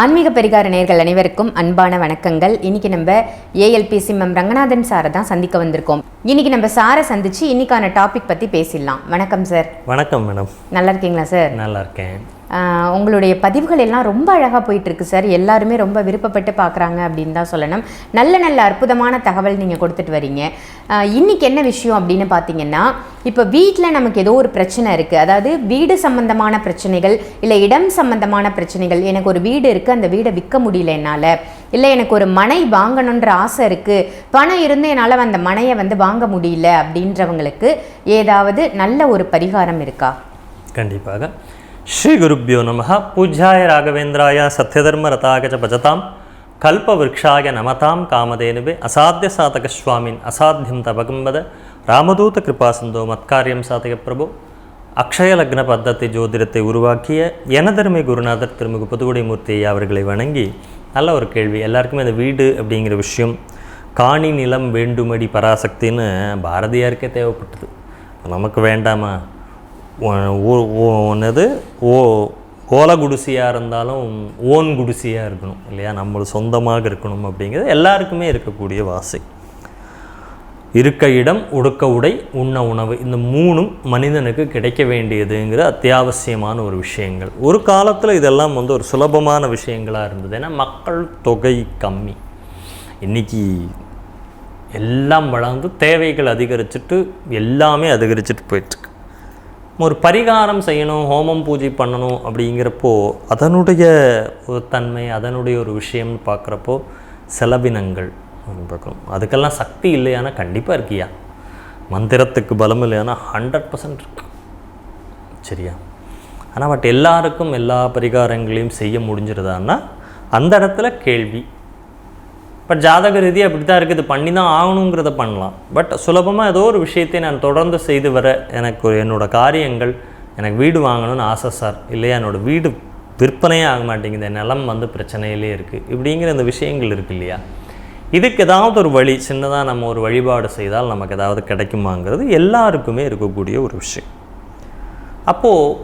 ஆன்மீக பரிகார நேர்கள் அனைவருக்கும் அன்பான வணக்கங்கள். இன்னைக்கு நம்ம ஏஎல்பி சிம்மம் ரங்கநாதன் சாரை தான் சந்திக்க வந்திருக்கோம். இன்னைக்கு நம்ம சாரை சந்திச்சு இன்னைக்கான டாபிக் பத்தி பேசிடலாம். வணக்கம் சார் வணக்கம் மேடம் நல்லா இருக்கீங்களா சார் நல்லா இருக்கேன். உங்களுடைய பதிவுகள் எல்லாம் ரொம்ப அழகாக போயிட்டுருக்கு சார். எல்லாருமே ரொம்ப விருப்பப்பட்டு பார்க்குறாங்க அப்படின்னு தான் சொல்லணும். நல்ல நல்ல அற்புதமான தகவல் நீங்கள் கொடுத்துட்டு வரீங்க. இன்றைக்கி இன்னைக்கு என்ன விஷயம் அப்படின்னு பார்த்தீங்கன்னா இப்போ வீட்டில் நமக்கு ஏதோ ஒரு பிரச்சனை இருக்குது அதாவது வீடு சம்மந்தமான பிரச்சனைகள் இல்லை இடம் சம்மந்தமான பிரச்சனைகள். எனக்கு ஒரு வீடு இருக்குது அந்த வீடை விற்க முடியல என்னால். இல்லை எனக்கு ஒரு மனை வாங்கணுன்ற ஆசை இருக்குது பணம் இருந்து என்னால் அந்த மனையை வந்து வாங்க முடியல அப்படின்றவங்களுக்கு ஏதாவது நல்ல ஒரு பரிகாரம் இருக்கா? கண்டிப்பாக. ஸ்ரீகுருப்பியோ நம பூஜ்யாய ராகவேந்திராய சத்யதர்ம ரதாக ச பஜதாம் கல்பவிருஷாய நமதாம் காமதேனுவே அசாத்திய சாதக சுவாமின் அசாத்தியம் தபகம்பத ராமதூத கிருபாசந்தோ மத்காரியம் சாதக பிரபு அக்ஷய லக்ன பத்தத்தை ஜோதிடத்தை உருவாக்கிய எனதருமை குருநாதர் திருமிகு புதுகுடைமூர்த்தி அவர்களை வணங்கி நல்ல ஒரு கேள்வி. எல்லாருக்குமே இந்த வீடு அப்படிங்கிற விஷயம் காணி நிலம் வேண்டுமடி பராசக்தின்னு பாரதியாருக்கே தேவைப்பட்டது. நமக்கு வேண்டாமா? ஒன்னது ஓ ஓலை குடிசையாக இருந்தாலும் ஓன் குடிசையாக இருக்கணும் இல்லையா? நம்மளுக்கு சொந்தமாக இருக்கணும் அப்படிங்கிறது எல்லாருக்குமே இருக்கக்கூடிய வாசை. இருக்க இடம் உடுக்க உடை உண்ண உணவு இந்த மூணும் மனிதனுக்கு கிடைக்க வேண்டியதுங்கிற அத்தியாவசியமான ஒரு விஷயங்கள். ஒரு காலத்தில் இதெல்லாம் வந்து ஒரு சுலபமான விஷயங்களாக இருந்தது. ஏன்னா மக்கள் தொகை கம்மி. இன்னைக்கு எல்லாம் வளர்ந்து தேவைகள் அதிகரிச்சுட்டு எல்லாமே அதிகரிச்சுட்டு போயிட்டுருக்கு ஒரு பரிகாரம் செய்யணும் ஹோமம் பூஜை பண்ணணும் அப்படிங்கிறப்போ அதனுடைய ஒரு தன்மை அதனுடைய ஒரு விஷயம்னு பார்க்குறப்போ செலவினங்கள் பார்க்கணும். அதுக்கெல்லாம் சக்தி இல்லையானா கண்டிப்பாக இருக்கியா? மந்திரத்துக்கு பலம் இல்லையானா ஹண்ட்ரட் பர்சன்ட் இருக்கு? சரியா? ஆனால் பட் எல்லாருக்கும் எல்லா பரிகாரங்களையும் செய்ய முடிஞ்சிருதான்னா அந்த இடத்துல கேள்வி. பட் ஜாதக ரீதி அப்படி தான் இருக்குது. பண்ணி தான் ஆகணுங்கிறத பண்ணலாம். பட் சுலபமாக ஏதோ ஒரு விஷயத்தை நான் தொடர்ந்து செய்து வர எனக்கு என்னோடய காரியங்கள் எனக்கு வீடு வாங்கணும்னு ஆசை சார் இல்லையா என்னோடய வீடு விற்பனையே ஆக மாட்டேங்குது. என் நிலம் வந்து பிரச்சனையிலே இருக்குது இப்படிங்கிற இந்த விஷயங்கள் இருக்கு இல்லையா? இதுக்கு ஏதாவது ஒரு வழி சின்னதாக நம்ம ஒரு வழிபாடு செய்தால் நமக்கு ஏதாவது கிடைக்குமாங்கிறது எல்லாருக்குமே இருக்கக்கூடிய ஒரு விஷயம். அப்போது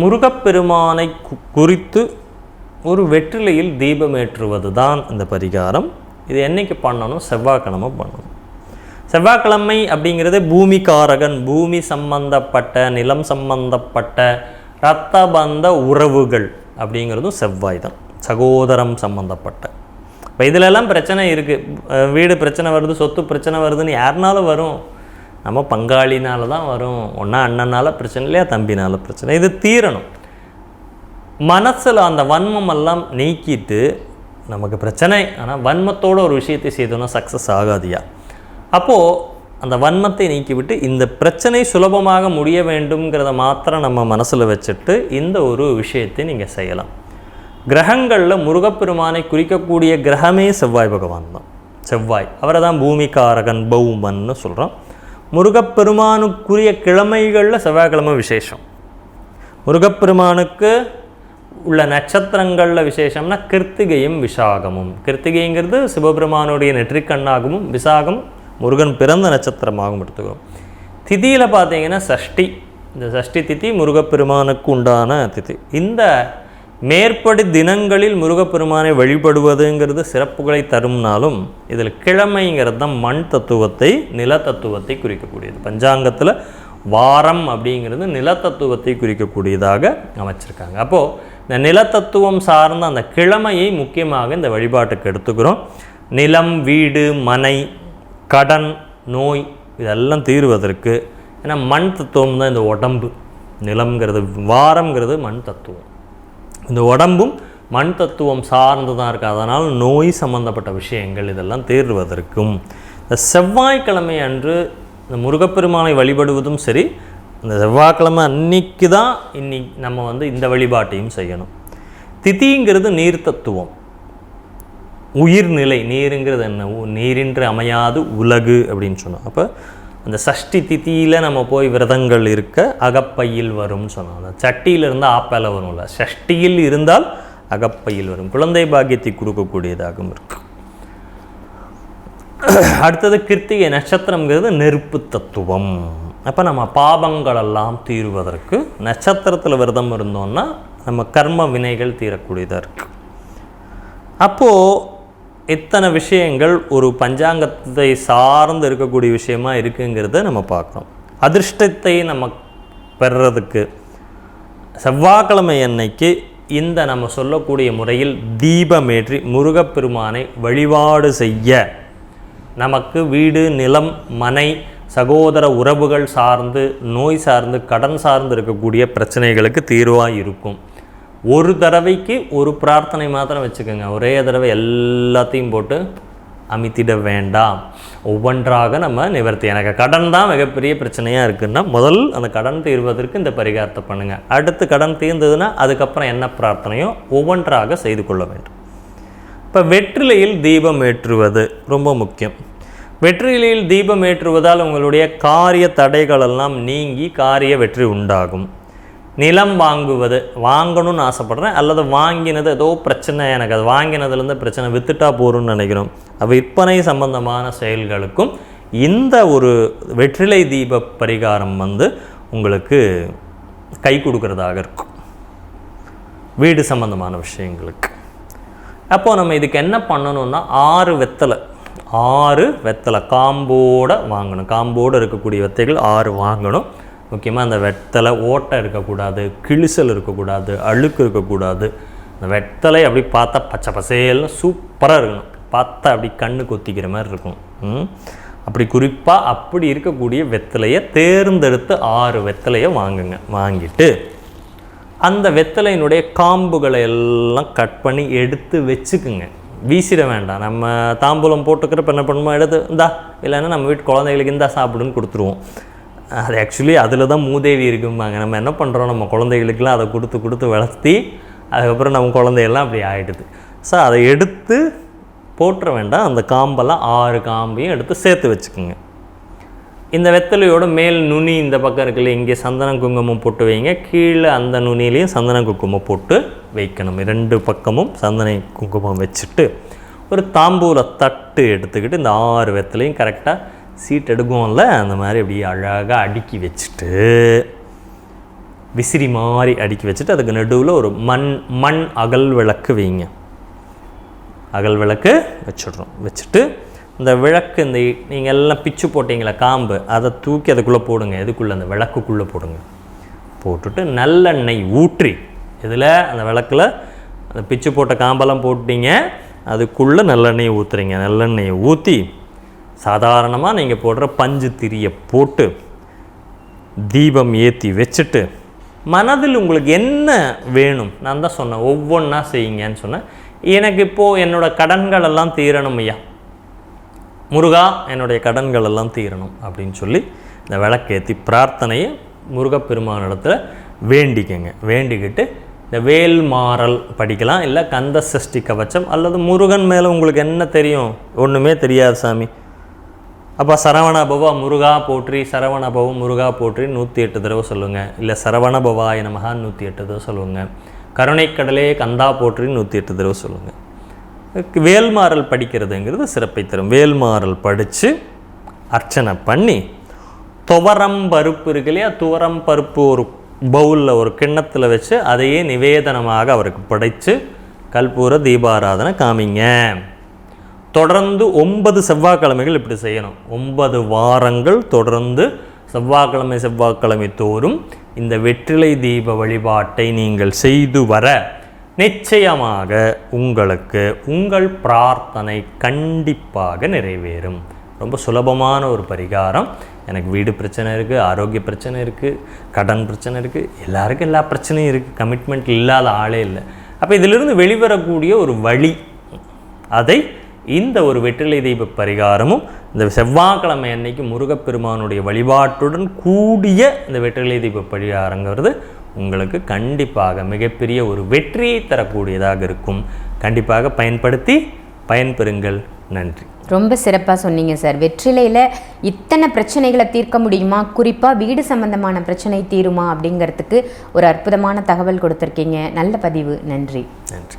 முருகப்பெருமானை குறித்து ஒரு வெற்றிலையில் தீபமேற்றுவது தான் இந்த பரிகாரம். இது என்றைக்கு பண்ணணும்? செவ்வாய்க்கிழமை பண்ணணும். செவ்வாய்க்கிழமை அப்படிங்கிறது பூமிகாரகன் பூமி சம்பந்தப்பட்ட நிலம் சம்பந்தப்பட்ட இரத்த பந்த உறவுகள் அப்படிங்கிறதும் செவ்வாய் தான். சகோதரம் சம்பந்தப்பட்ட. இப்போ இதிலெல்லாம் பிரச்சனை இருக்குது வீடு பிரச்சனை வருது சொத்து பிரச்சனை வருதுன்னு யாருனாலும் வரும். நம்ம பங்காளினால தான் வரும். ஒன்றா அண்ணனால் பிரச்சனை இல்லையா தம்பினால் பிரச்சனை. இது தீரணும். மனசில் அந்த வன்மம் எல்லாம் நீக்கிட்டு நமக்கு பிரச்சனை. ஆனால் வன்மத்தோட ஒரு விஷயத்தை செய்தோன்னா சக்ஸஸ் ஆகாதியா? அப்போது அந்த வன்மத்தை நீக்கிவிட்டு இந்த பிரச்சனை சுலபமாக முடிய வேண்டும்ங்கிறத மாத்திரம் நம்ம மனசில் வச்சுட்டு இந்த ஒரு விஷயத்தை நீங்கள் செய்யலாம். கிரகங்களில் முருகப்பெருமானை குறிக்கக்கூடிய கிரகமே செவ்வாய் பகவான் தான். செவ்வாய். அவரை தான் பூமிகாரகன் பௌமன்னு சொல்கிறோம் முருகப்பெருமானுக்குரிய கிழமைகளில் செவ்வாய்க்கிழமை விசேஷம். முருகப்பெருமானுக்கு உள்ள நட்சத்திரங்களில் விசேஷம்னா கிருத்திகையும் விசாகமும். கிருத்திகைங்கிறது சிவபெருமானுடைய நெற்றிக்கண்ணாகவும் விசாகம் முருகன் பிறந்த நட்சத்திரமாகவும் எடுத்துக்கிறோம் திதியில் பார்த்தீங்கன்னா சஷ்டி. இந்த சஷ்டி திதி முருகப்பெருமானுக்கு உண்டான திதி. இந்த மேற்படி தினங்களில் முருகப்பெருமானை வழிபடுவதுங்கிறது சிறப்புகளை தரும்னாலும் இதில் கிழமைங்கிறது தான் மண் தத்துவத்தை நில தத்துவத்தை குறிக்கக்கூடியது. பஞ்சாங்கத்தில் வாரம் அப்படிங்கிறது நிலத்தத்துவத்தை குறிக்கக்கூடியதாக அமைச்சிருக்காங்க. அப்போது இந்த நிலத்தத்துவம் சார்ந்த அந்த கிழமையை முக்கியமாக இந்த வழிபாட்டுக்கு எடுத்துக்கிறோம். நிலம் வீடு மனை கடன் நோய் இதெல்லாம் தீர்வதற்கு ஏன்னா மண் தத்துவம் தான் இந்த உடம்பு. நிலம்ங்கிறது வாரம்ங்கிறது மண் தத்துவம். இந்த உடம்பும் மண் தத்துவம் சார்ந்து தான் இருக்குது அதனால் நோய் சம்பந்தப்பட்ட விஷயங்கள் இதெல்லாம் தீர்வதற்கும். இந்த செவ்வாய்க்கிழமை அன்று இந்த முருகப்பெருமானை வழிபடுவதும் சரி இந்த செவ்வாய்க்கிழமை அன்னைக்கு தான் இன்னி நம்ம வந்து இந்த வழிபாட்டையும் செய்யணும். திதிங்கிறது நீர் தத்துவம் உயிர்நிலை நீருங்கிறது என்ன? உ- நீரின்றி அமையாது உலகு அப்படின்னு சொன்னோம். அப்போ அந்த சஷ்டி திதியில் நம்ம போய் விரதங்கள் இருக்க அகப்பையில் வரும்னு சொன்னோம். அந்த சட்டியில் இருந்தால் ஆப்பேல வரும்ல சஷ்டியில் இருந்தால் அகப்பையில் வரும். குழந்தை பாக்கியத்தை கொடுக்கக்கூடியதாகவும் இருக்கு. அடுத்தது கிருத்திகை நட்சத்திரம்ங்கிறது நெருப்பு தத்துவம். அப்போ நம்ம பாபங்களெல்லாம் தீருவதற்கு நட்சத்திரத்தில் விரதம் இருந்தோம்னா நம்ம கர்ம வினைகள் தீரக்கூடியதாக இருக்குது அப்போது இத்தனை விஷயங்கள் ஒரு பஞ்சாங்கத்தை சார்ந்து இருக்கக்கூடிய விஷயமா இருக்குங்கிறத நம்ம பார்க்குறோம். அதிர்ஷ்டத்தை நம்ம பெறுறதுக்கு செவ்வாய்க்கிழமை அன்னைக்கு இந்த நம்ம சொல்லக்கூடிய முறையில் தீபமேற்றி முருகப்பெருமானை வழிபாடு செய்ய. நமக்கு வீடு நிலம் மனை சகோதர உறவுகள் சார்ந்து நோய் சார்ந்து கடன் சார்ந்து இருக்கக்கூடிய பிரச்சனைகளுக்கு தீர்வாக இருக்கும். ஒரு தடவைக்கு ஒரு பிரார்த்தனை மாத்திரம் வச்சுக்கோங்க. ஒரே தடவை எல்லாத்தையும் போட்டு அமித்திட வேண்டாம். ஒவ்வொன்றாக நம்ம நிவர்த்தி. எனக்கு கடன் தான் மிகப்பெரிய பிரச்சனையாக இருக்குன்னா முதல் அந்த கடன் தீர்வதற்கு இந்த பரிகாரத்தை பண்ணுங்கள் அடுத்து கடன் தீர்ந்ததுன்னா அதுக்கப்புறம் என்ன பிரார்த்தனையோ ஒவ்வொன்றாக செய்து கொள்ள வேண்டும். இப்போ வெற்றிலையில் தீபம் ஏற்றுவது ரொம்ப முக்கியம். வெற்றிலையில் தீபம் ஏற்றுவதால் உங்களுடைய காரிய தடைகளெல்லாம் நீங்கி காரிய வெற்றி உண்டாகும். நிலம் வாங்குவது வாங்கணும்னு ஆசைப்படுறேன் அல்லது வாங்கினது ஏதோ பிரச்சனை எனக்கு அது வாங்கினதுலேருந்து பிரச்சனை வித்துட்டா போகிறோம்னு நினைக்கிறோம். விற்பனை சம்பந்தமான செயல்களுக்கும் இந்த ஒரு வெற்றிலை தீப பரிகாரம் வந்து உங்களுக்கு கை கொடுக்கறதாக இருக்கும். வீடு சம்பந்தமான விஷயங்களுக்கு. அப்போது நம்ம இதுக்கு என்ன பண்ணணும்னா ஆறு வெத்தலை ஆறு வெத்தலை காம்போட வாங்கணும். காம்போடு இருக்கக்கூடிய வெத்தைகள் ஆறு வாங்கணும். முக்கியமாக அந்த வெத்தலை ஓட்டை இருக்கக்கூடாது கிழிசல் இருக்கக்கூடாது அழுக்கு இருக்கக்கூடாது. அந்த வெத்தலை அப்படி பார்த்தா பச்சை பசேல்னு சூப்பராக இருக்கணும். பார்த்தா அப்படி கண்ணு கொத்திக்கிற மாதிரி இருக்கும். ம். அப்படி குறிப்பாக அப்படி இருக்கக்கூடிய வெத்தலையை தேர்ந்தெடுத்து ஆறு வெத்தலையை வாங்குங்க. வாங்கிட்டு அந்த வெத்தலையினுடைய காம்புகளை எல்லாம் கட் பண்ணி எடுத்து வச்சுக்குங்க. வீசிட வேண்டாம். நம்ம தாம்பூலம் போட்டுக்கிறப்ப என்ன பண்ணுமோ எடுத்து இந்தா இல்லைன்னா நம்ம வீட்டு குழந்தைகளுக்கு இந்தா சாப்பிடுன்னு கொடுத்துருவோம். அது ஆக்சுவலி அதில் தான் மூதேவி இருக்கும்பாங்க. நம்ம என்ன பண்ணுறோம் நம்ம குழந்தைகளுக்கெல்லாம் அதை கொடுத்து கொடுத்து வளர்த்தி அதுக்கப்புறம் நம்ம குழந்தையெல்லாம் அப்படி ஆகிடுது ஸோ அதை எடுத்து போட்டுற வேண்டாம். அந்த காம்பெல்லாம் ஆறு காம்பையும் எடுத்து சேர்த்து வச்சுக்கோங்க. இந்த வெத்தலையோட மேல் நுனி இந்த பக்கம் இருக்குல்ல இங்கே சந்தன குங்குமம் போட்டு வைங்க. கீழே அந்த நுனிலையும் சந்தன குங்குமம் போட்டு வைக்கணும். ரெண்டு பக்கமும் சந்தன குங்குமம் வச்சுட்டு ஒரு தாம்பூல தட்டு எடுத்துக்கிட்டு இந்த ஆறு வெத்தலையும் கரெக்டாக சீட் எடுக்கும்ல அந்த மாதிரி அப்படியே அழகாக அடுக்கி வச்சுட்டு விசிறி மாதிரி அடுக்கி வச்சுட்டு அதுக்கு நடுவில் ஒரு மண் மண் அகல் விளக்கு வைங்க. அகல் விளக்கு வச்சிடுறோம். வச்சுட்டு இந்த விளக்கு இந்த நீங்கள் எல்லாம் பிச்சு போட்டிங்களா காம்பு அதை தூக்கி அதுக்குள்ளே போடுங்க. எதுக்குள்ளே? அந்த விளக்குக்குள்ளே போடுங்க. போட்டுட்டு நல்லெண்ணெய் ஊற்றி இதில் அந்த விளக்கில் அந்த பிச்சு போட்ட காம்பெல்லாம் போட்டீங்க அதுக்குள்ளே நல்லெண்ணெய் ஊற்றுறீங்க நல்லெண்ணெயை ஊற்றி சாதாரணமாக நீங்கள் போடுற பஞ்சு திரியை போட்டு தீபம் ஏற்றி வச்சுட்டு மனதில் உங்களுக்கு என்ன வேணும்? நான் தான் சொன்னேன் ஒவ்வொன்றா செய்யுங்கன்னு சொன்னேன். எனக்கு இப்போது என்னோட கடன்கள் எல்லாம் தீரணும் ஐயா. முருகா என்னுடைய கடன்கள் எல்லாம் தீரணும் அப்படின்னு சொல்லி இந்த விளக்கேற்றி பிரார்த்தனையை முருகப்பெருமானிடத்தில் வேண்டிக்கங்க. வேண்டிக்கிட்டு இந்த வேல் மாறல் படிக்கலாம் இல்லை கந்த சஷ்டி கவச்சம் அல்லது முருகன் மேலே உங்களுக்கு என்ன தெரியும்? ஒன்றுமே தெரியாது சாமி. அப்போ சரவணபவா முருகா போற்றி சரவணபவ முருகா போற்றி நூற்றி எட்டு தடவை சொல்லுங்கள் இல்லை சரவணபவாய நமகா நூற்றி எட்டு தடவை சொல்லுங்கள் கருணைக்கடலே கந்தா போற்றி நூற்றி எட்டு தடவை சொல்லுங்கள் வேல்மாறல் படிக்கிறதுங்கிறது சிறப்பை தரும். வேல்மாறல் படித்து அர்ச்சனை பண்ணி துவரம் பருப்பு இருக்கு இல்லையா? துவரம் பருப்பு ஒரு பவுலில் ஒரு கிண்ணத்தில் வச்சு அதையே நிவேதனமாக அவருக்கு படைத்து கல்பூர தீபாராதனை காமிங்க. தொடர்ந்து ஒன்பது செவ்வாய்க்கிழமைகள் இப்படி செய்யணும். ஒன்பது வாரங்கள் தொடர்ந்து செவ்வாய்க்கிழமை செவ்வாய்க்கிழமை தோறும் இந்த வெற்றிலை தீப வழிபாட்டை நீங்கள் செய்து வர நிச்சயமாக உங்களுக்கு உங்கள் பிரார்த்தனை கண்டிப்பாக நிறைவேறும். ரொம்ப சுலபமான ஒரு பரிகாரம். எனக்கு வீடு பிரச்சனை இருக்குது ஆரோக்கிய பிரச்சனை இருக்குது கடன் பிரச்சனை இருக்குது எல்லாருக்கும் எல்லா பிரச்சனையும் இருக்குது கமிட்மெண்ட் இல்லாத ஆளே இல்லை. அப்போ இதிலிருந்து வெளிவரக்கூடிய ஒரு வழி அதை இந்த ஒரு வெற்றிலை தெய்வ பரிகாரமும் இந்த செவ்வாய்க்கிழமை அன்னைக்கு முருகப்பெருமானுடைய வழிபாட்டுடன் கூடிய இந்த வெற்றிலை தெய்வ பரிகாரங்கிறது உங்களுக்கு கண்டிப்பாக மிகப்பெரிய ஒரு வெற்றியை தரக்கூடியதாக இருக்கும். கண்டிப்பாக பயன்படுத்தி பயன்பெறுங்கள். நன்றி. ரொம்ப சிறப்பாக சொன்னீங்க சார். வெற்றிலையில் இத்தனை பிரச்சனைகளை தீர்க்க முடியுமா? குறிப்பாக வீடு சம்பந்தமான பிரச்சனை தீருமா? அப்படிங்கிறதுக்கு ஒரு அற்புதமான தகவல் கொடுத்துருக்கீங்க. நல்ல பதிவு. நன்றி. நன்றி.